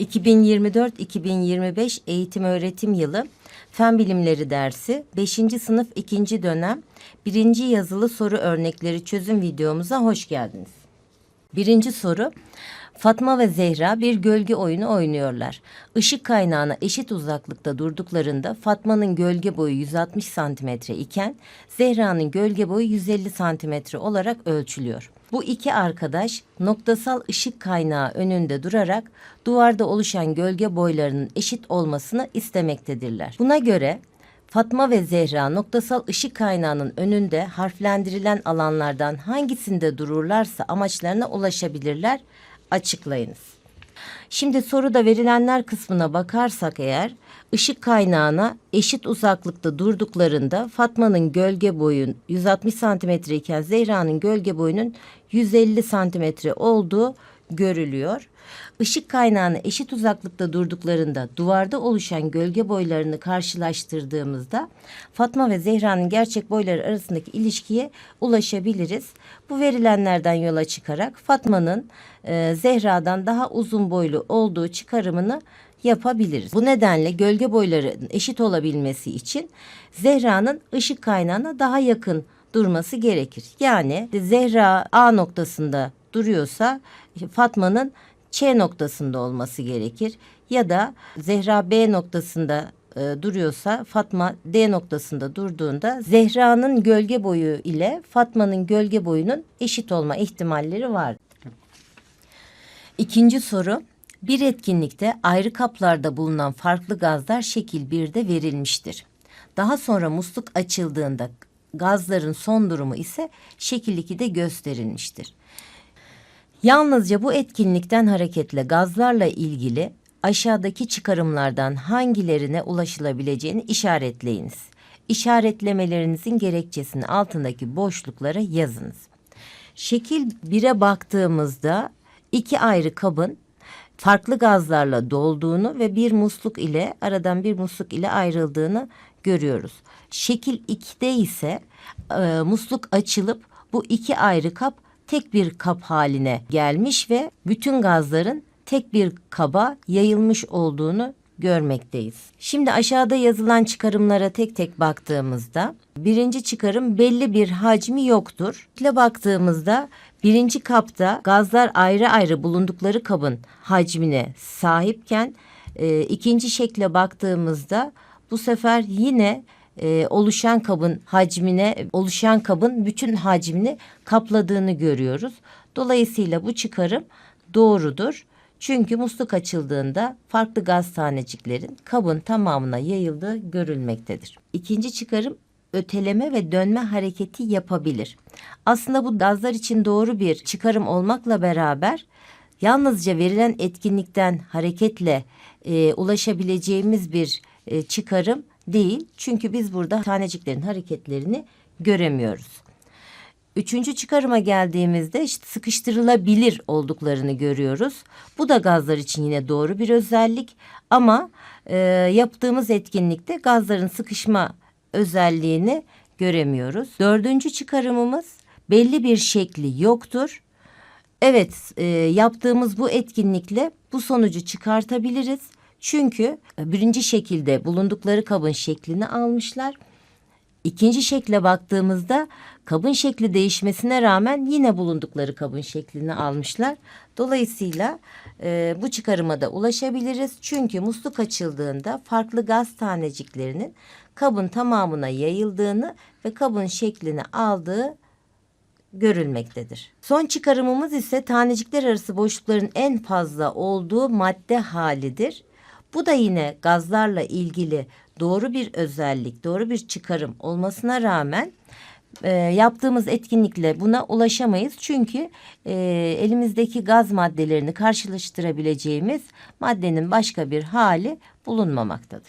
2024-2025 eğitim öğretim yılı Fen Bilimleri dersi 5. sınıf 2. dönem 1. yazılı soru örnekleri çözüm videomuza hoş geldiniz. Birinci soru. Fatma ve Zehra bir gölge oyunu oynuyorlar. Işık kaynağına eşit uzaklıkta durduklarında Fatma'nın gölge boyu 160 santimetre iken Zehra'nın gölge boyu 150 santimetre olarak ölçülüyor. Bu iki arkadaş noktasal ışık kaynağı önünde durarak duvarda oluşan gölge boylarının eşit olmasını istemektedirler. Buna göre Fatma ve Zehra noktasal ışık kaynağının önünde harflendirilen alanlardan hangisinde dururlarsa amaçlarına ulaşabilirler. Açıklayınız. Şimdi soruda verilenler kısmına bakarsak eğer ışık kaynağına eşit uzaklıkta durduklarında Fatma'nın gölge boyu 160 santimetre iken Zehra'nın gölge boyunun 150 santimetre olduğu görülüyor. Işık kaynağına eşit uzaklıkta durduklarında duvarda oluşan gölge boylarını karşılaştırdığımızda Fatma ve Zehra'nın gerçek boyları arasındaki ilişkiye ulaşabiliriz. Bu verilenlerden yola çıkarak Fatma'nın e, Zehra'dan daha uzun boylu olduğu çıkarımını yapabiliriz. Bu nedenle gölge boylarının eşit olabilmesi için Zehra'nın ışık kaynağına daha yakın durması gerekir. Yani Zehra A noktasında duruyorsa Fatma'nın Ç noktasında olması gerekir. Ya da Zehra B noktasında e, duruyorsa Fatma D noktasında durduğunda Zehra'nın gölge boyu ile Fatma'nın gölge boyunun eşit olma ihtimalleri var. İkinci soru. Bir etkinlikte ayrı kaplarda bulunan farklı gazlar şekil 1'de verilmiştir. Daha sonra musluk açıldığında gazların son durumu ise şekil 2'de gösterilmiştir. Yalnızca bu etkinlikten hareketle gazlarla ilgili aşağıdaki çıkarımlardan hangilerine ulaşılabileceğini işaretleyiniz. İşaretlemelerinizin gerekçesini altındaki boşluklara yazınız. Şekil 1'e baktığımızda iki ayrı kabın farklı gazlarla dolduğunu ve bir musluk ile aradan bir musluk ile ayrıldığını görüyoruz. Şekil 2'de ise e, musluk açılıp bu iki ayrı kap tek bir kap haline gelmiş ve bütün gazların tek bir kaba yayılmış olduğunu görmekteyiz. Şimdi aşağıda yazılan çıkarımlara tek tek baktığımızda birinci çıkarım belli bir hacmi yoktur. ile baktığımızda birinci kapta gazlar ayrı ayrı bulundukları kabın hacmine sahipken e, ikinci şekle baktığımızda bu sefer yine e, oluşan kabın hacmine, oluşan kabın bütün hacmini kapladığını görüyoruz. Dolayısıyla bu çıkarım doğrudur. Çünkü musluk açıldığında farklı gaz taneciklerin kabın tamamına yayıldığı görülmektedir. İkinci çıkarım öteleme ve dönme hareketi yapabilir. Aslında bu gazlar için doğru bir çıkarım olmakla beraber yalnızca verilen etkinlikten hareketle e, ulaşabileceğimiz bir e, çıkarım değil. Çünkü biz burada taneciklerin hareketlerini göremiyoruz. Üçüncü çıkarıma geldiğimizde işte sıkıştırılabilir olduklarını görüyoruz. Bu da gazlar için yine doğru bir özellik ama e, yaptığımız etkinlikte gazların sıkışma özelliğini göremiyoruz. Dördüncü çıkarımımız belli bir şekli yoktur. Evet e, yaptığımız bu etkinlikle bu sonucu çıkartabiliriz. Çünkü e, birinci şekilde bulundukları kabın şeklini almışlar. İkinci şekle baktığımızda kabın şekli değişmesine rağmen yine bulundukları kabın şeklini almışlar. Dolayısıyla e, bu çıkarıma da ulaşabiliriz. Çünkü musluk açıldığında farklı gaz taneciklerinin kabın tamamına yayıldığını ve kabın şeklini aldığı görülmektedir. Son çıkarımımız ise tanecikler arası boşlukların en fazla olduğu madde halidir. Bu da yine gazlarla ilgili doğru bir özellik, doğru bir çıkarım olmasına rağmen e, yaptığımız etkinlikle buna ulaşamayız. Çünkü e, elimizdeki gaz maddelerini karşılaştırabileceğimiz maddenin başka bir hali bulunmamaktadır.